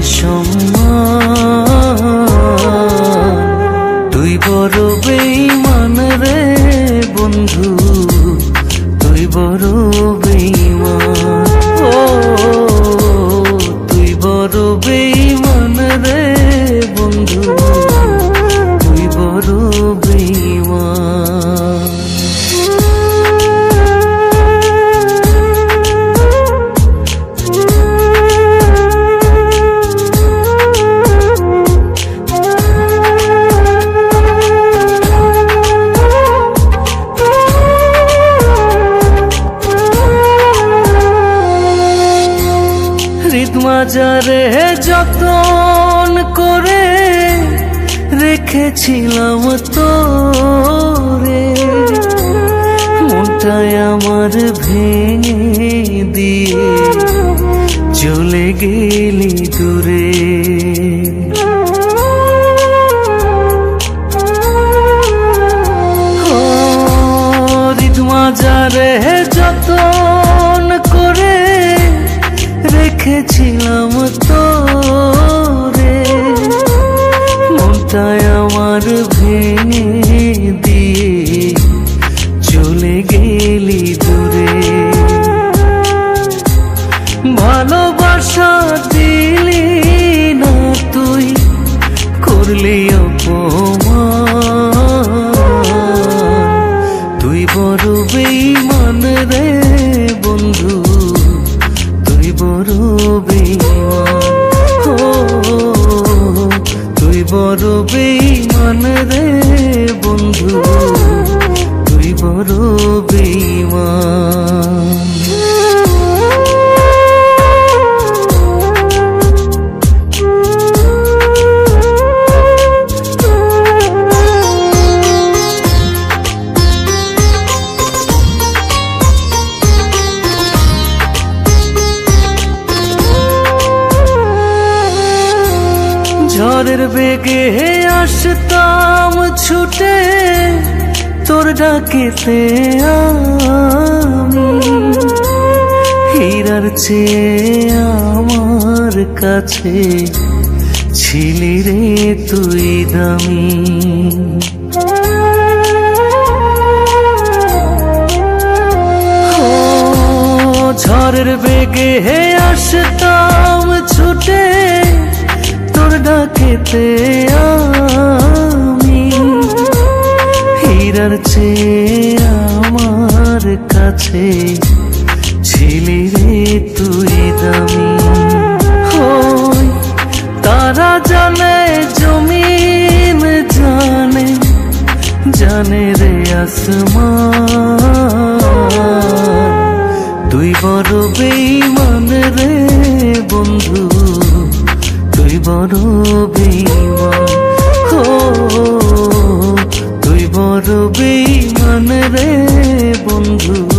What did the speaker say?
সম্মান হৃদমাজারে যতন করে রেখেছিলাম তোরে। মনটায় আমার ভেঙে দিয়ে চলে গেলি দূরে। হৃদমাজারে যতন রেখেছিলাম তোরে। মনটায় আমার ভেঙে বড় বেইমান ও তুই বড় রে বন্ধু। ঝড়ের বেগে আসতাম ছুটে, তোর ডাকেতে হীরার চেয়ে আমার কাছে ছিলি রে তুই দামি। ঝড়ের বেগে হে আসতাম ছুটে ডাকেতে আমি। হীরার চেয়ে আমার কাছে ছিলি রে তুই দামি। তারা জানে জমিন জানে জানে রে আসমান। তুই বড় বেইমান রে বন্ধু। বড় বেইমান। হো তুই বড় বেইমান রে বন্ধু।